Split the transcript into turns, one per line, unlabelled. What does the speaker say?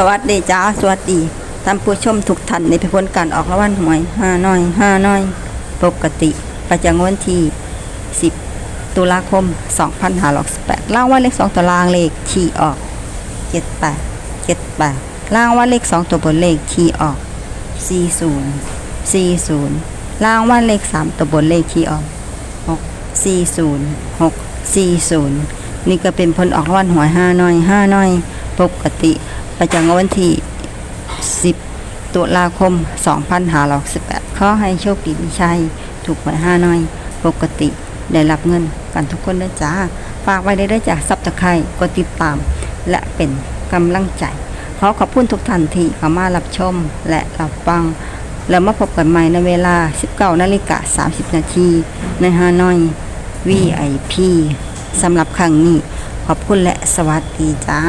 สวัสดีจ้าสวัสดีท่านผู้ชมทุกท่านในพิพลการออกรางวัลหวยห้าน้อยห้าน้อย ปกติประจำวันที่ 10 ตุลาคม 2568ล่างว่าเลข 2 ตัวล่างเลขขี่ออก 78 78ล่างว่าเลข 2 ตัวบนเลขขี่ออก 40 40ล่างว่าเลข 3 ตัวบนเลขขี่ออก 6 40 6 40 นี่ก็เป็นผลออกรางวัลหวยห้าน้อยห้าน้อย ปกติ ประจำวันที่ 10 ตุลาคม 2568ขอให้โชคดีมีชัย ถูกหวยห้าน้อย ปกติได้รับเงินกันทุกคนนะจ้า ฝากไว้ได้ด้จากซับตะไคร่กดติดตาม และเป็นกำลังใจ ขอขอบคุณทุกท่านที่เข้ามารับชมและรับฟัง แล้วมาพบกันใหม่ในเวลา 19นาฬิกา30 นาทีในฮานอย VIP สำหรับครั้งนี้ ขอบคุณและสวัสดีจ้า